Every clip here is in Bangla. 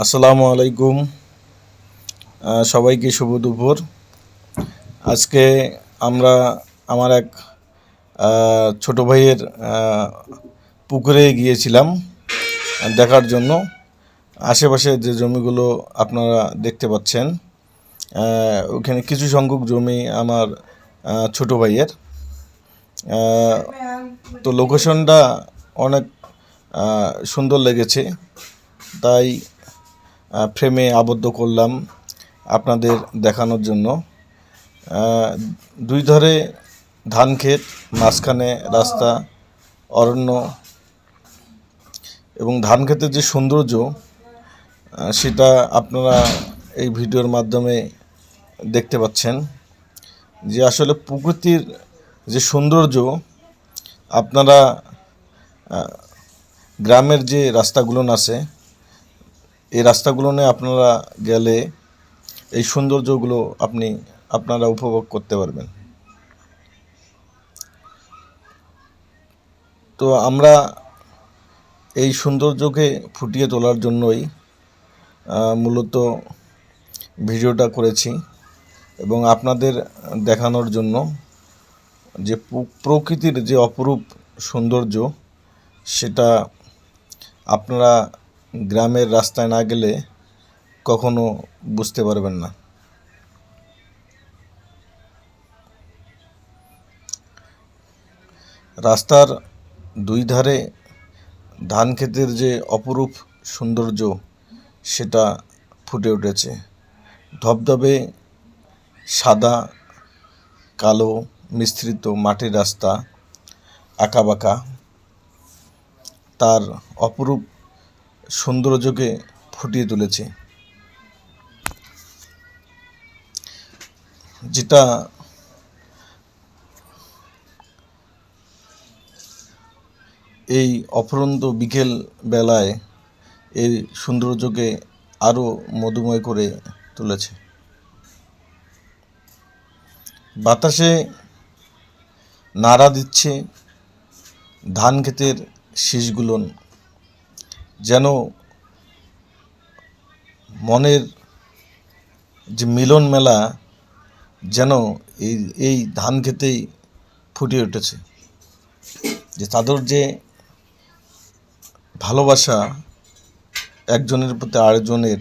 আসসালামু আলাইকুম। সবাইকে শুভ দুপুর। আজকে আমরা আমার এক ছোট ভাইয়ের পুকুরে গিয়েছিলাম দেখার জন্য। আশেপাশে যে জমিগুলো আপনারা দেখতে পাচ্ছেন ওখানে কিছু সংখ্যক জমি আমার ছোট ভাইয়ের। তো লোকেশনটা অনেক সুন্দর লেগেছে। তাই ফ্রেমে আবদ্ধ করলাম আপনাদের দেখানোর জন্য। দুই ধারে ধান ক্ষেত মাঝখানে রাস্তা, অরণ্য এবং ধান ক্ষেতের যে সৌন্দর্য সেটা আপনারা এই ভিডিওর মাধ্যমে দেখতে পাচ্ছেন যে আসলে প্রকৃতির যে সৌন্দর্য, আপনারা গ্রামের যে রাস্তাগুলো আছে এই রাস্তাগুলো নিয়ে আপনারা গেলে এই সৌন্দর্যগুলো আপনি, আপনারা উপভোগ করতে পারবেন। তো আমরা এই সৌন্দর্যকে ফুটিয়ে তোলার জন্যই মূলত ভিডিওটা করেছি এবং আপনাদের দেখানোর জন্য যে প্রকৃতির যে অপরূপ সৌন্দর্য, সেটা আপনারা গ্রামের রাস্তায় না গেলে কখনো বুঝতে পারবেন না। রাস্তার দুই ধারে ধান ক্ষেতের যে অপরূপ সৌন্দর্য, সেটা ফুটে উঠেছে। ধবধবে সাদা, কালো, মিশ্রিত মাটির রাস্তা, আঁকাবাঁকা। তার অপরূপ সৌন্দর্যকে ফুটিয়ে তুলেছে। যেটা এই অফুরন্ত বিকেল বেলায় এই সৌন্দর্যকে আরও মধুময় করে তুলেছে। বাতাসে নাড়া দিচ্ছে ধান ক্ষেতের শীষগুলো যেন মনের যে মিলন মেলা যেন এই এই ধান খেতেই ফুটিয়ে উঠেছে। যে তাদের যে ভালোবাসা একজনের প্রতি আরেকজনের,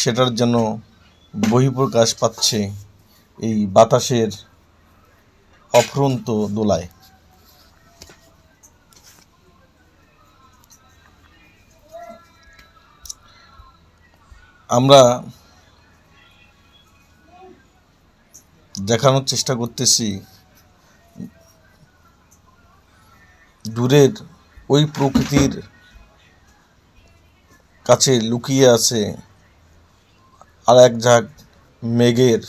সেটার যেন বহিঃপ্রকাশ পাচ্ছে এই বাতাসের অফুরন্ত দোলায়। আমরা দেখানোর চেষ্টা করতেছি দূরের ওই প্রকৃতির কাছে লুকিয়ে আছে আর এক ঝাঁক মেঘের